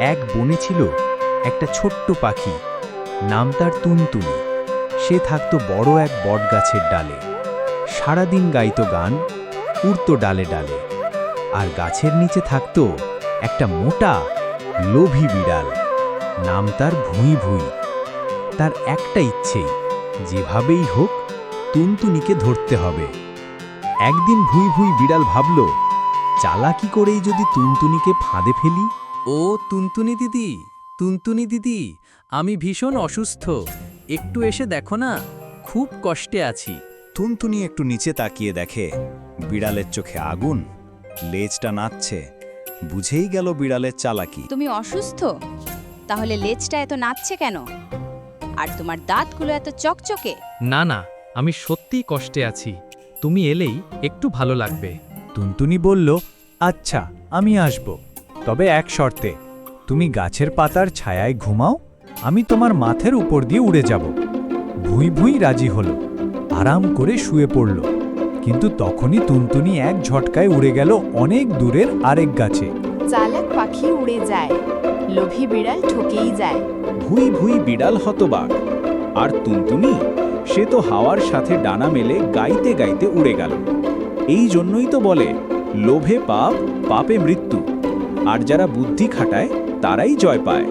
এক বনে ছিল একটা ছোট্ট পাখি। নাম তার তুনতুনি। সে থাকতো বড় এক বটগাছের ডালে। সারাদিন গাইতো গান, উড়তো ডালে ডালে। আর গাছের নিচে থাকতো একটা মোটা, লোভী বিড়াল। নাম তার ভুঁই ভুঁই। তার একটা ইচ্ছেই, যেভাবেই হোক তুনতুনিকে ধরতে হবে। একদিন ভুঁই ভুঁই বিড়াল ভাবল, চালাকি করেই যদি তুনতুনিকে ফাঁদে ফেলি ও তুনতুনি দিদি তুনতুনি দিদি আমি ভীষণ অসুস্থ। একটু এসে দেখো না খুব কষ্টে আছি। তুনতুনি একটু নিচে তাকিয়ে দেখে বিড়ালের চোখে আগুন লেজটা নাচছে। বুঝেই গেল বিড়ালের চালাকি। তুমি অসুস্থ? তাহলে লেজটা এত নাচছে কেন? আর তোমার দাঁতগুলো এত চকচকে? না না আমি সত্যিই কষ্টে আছি। তুমি এলেই একটু ভালো লাগবে। তুনতুনি বলল আচ্ছা আমি আসব। তবে এক শর্তে তুমি গাছের পাতার ছায়ায় ঘুমাও আমি তোমার মাথের উপর দিয়ে উড়ে যাব। ভুঁই ভুঁই রাজি হলো আরাম করে শুয়ে পড়ল। কিন্তু তখনই তুনতুনি এক ঝটকায় উড়ে গেল অনেক দূরের আরেক গাছে। চালাক পাখি উড়ে যায় লোভী বিড়াল ঠকেই যায়। ভুই ভুই বিড়াল হতবাক আর তুনতুনি সে তো হাওয়ার সাথে ডানা মেলে গাইতে গাইতে উড়ে গেল। এই জন্যই তো বলে লোভে পাপ পাপে মৃত্যু। আর যারা বুদ্ধি খাটায় তারাই জয় পায়।